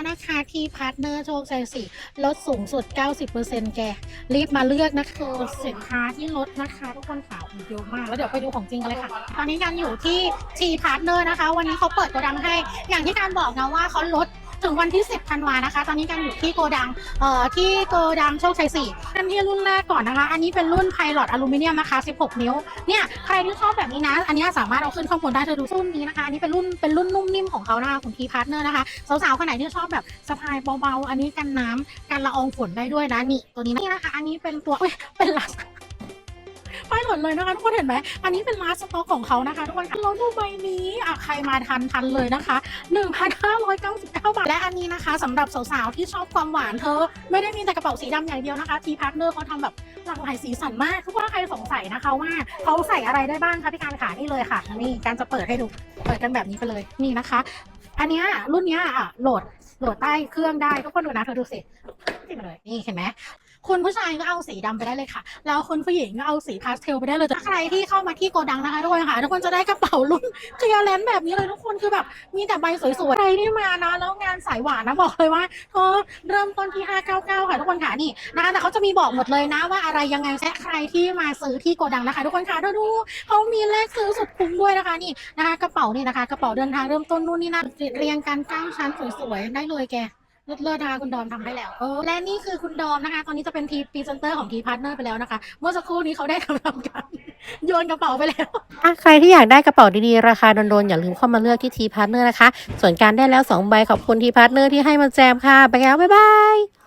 แล้วนะคะที่พาร์ทเนอร์โชคชัยสี่ลดสูงสุด 90%แก รีบมาเลือกนะคะสินค้าที่ลดนะคะทุกคนขาวเยอะมาก แล้วเดี๋ยวไปดูของจริงกันเลยค่ะ ตอนนี้กันอยู่ที่ทีพาร์ทเนอร์นะคะ วันนี้เขาเปิดโกดังให้ อย่างที่การบอกนะว่าเขาลด ถึงวันที่ 10ธันวานะคะ ตอนนี้กันอยู่ที่โกดังเอ่อที่โกดังโชคชัย4กันที่รุ่นแรกก่อนนะคะ อันนี้เป็นรุ่นไพลอตอลูมิเนียมนะคะ 16 นิ้ว เนี่ยใครที่ชอบแบบนี้นะ อันนี้สามารถเอาขึ้นข้างบนได้เธอดูรุ่นนี้นะคะ อันนี้เป็นรุ่นเป็นรุ่นนุ่มนิ่มของเขานะคะของทีพาร์ทเนอร์นะคะสาวๆคนไหนที่ชอบแบบสะพายเบาๆอันนี้กันน้ำกันละอองฝนได้ด้วยนะนี่ตัวนี้นะนี่นะคะ อันนี้เป็นตัวเอ้ยเป็น ลัสไปหมดเลยนะคะทุกคนเห็นไหมอันนี้เป็นลาสต็อกของเขานะคะทุกคนค่ะเราดูใบนี้อะใครมาทันทันเลยนะคะ 1,599 บาท และอันนี้นะคะสำหรับสาวๆที่ชอบความหวานเธอ ไม่ได้มีแต่กระเป๋าสีดำอย่างเดียวนะคะทีพาร์ทเนอร์เขาทำแบบหลากหลายสีสันมากทุกว่าใครสงสัยนะคะว่าเขาใส่อะไรได้บ้างคะพี่การขานี่เลยค่ะนี่การจะเปิดให้ดูเปิดกันแบบนี้ไปเลยนี่นะคะ อันนี้รุ่นเนี้ยอะโหลด โหลดใต้เครื่องได้ทุกคนดูนะเธอดูสิติดมาเลยนี่เห็นไหมคุณผู้ชายก็เอาสีดำไปได้เลยค่ะแล้วคุณผู้หญิงก็เอาสีพาสเทลไปได้เลยถ้าใครที่เข้ามาที่โกดังนะคะทุกคนค่ะทุกคนจะได้กระเป๋ารุ่นเคลียร์แลนด์แบบนี้เลยทุกคนคือแบบมีแต่ใบสวยๆใครที่มานะแล้วงานสายหวานนะบอกเลยว่าเธอเริ่มต้นที่599 ค่ะคนค่ะนี่นะคะแต่เขาจะมีบอกหมดเลยนะว่าอะไรยังไงและใครที่มาซื้อที่โกดังนะคะทุกคนค่ะเธอดูเขามีเลขซื้อสุดคุ้มด้วยนะคะนี่นะคะกระเป๋านี่นะคะ กระเป๋าเดินทางเริ่มต้นนู่นนี่นั่นเรียงกันเก้าชั้นสวยๆได้เลยแกเลิศเลิศนะคะคุณดอมทำให้แล้วเออและนี่คือคุณดอมนะคะ ตอนนี้จะเป็นทีพรีเซนเตอร์ของทีพาร์ทเนอร์ไปแล้วนะคะ เมื่อสักครู่นี้เขาได้ทำการโยนกระเป๋าไปแล้วถ้าใครที่อยากได้กระเป๋าดีๆ ราคาโดนๆ อย่าลืมเข้ามาเลือกที่ทีพาร์ทเนอร์นะคะ ส่วนการได้แล้ว2ใบขอบคุณทีพาร์ทเนอร์ที่ให้มาแจมค่ะ ไปแล้วบ๊ายบาย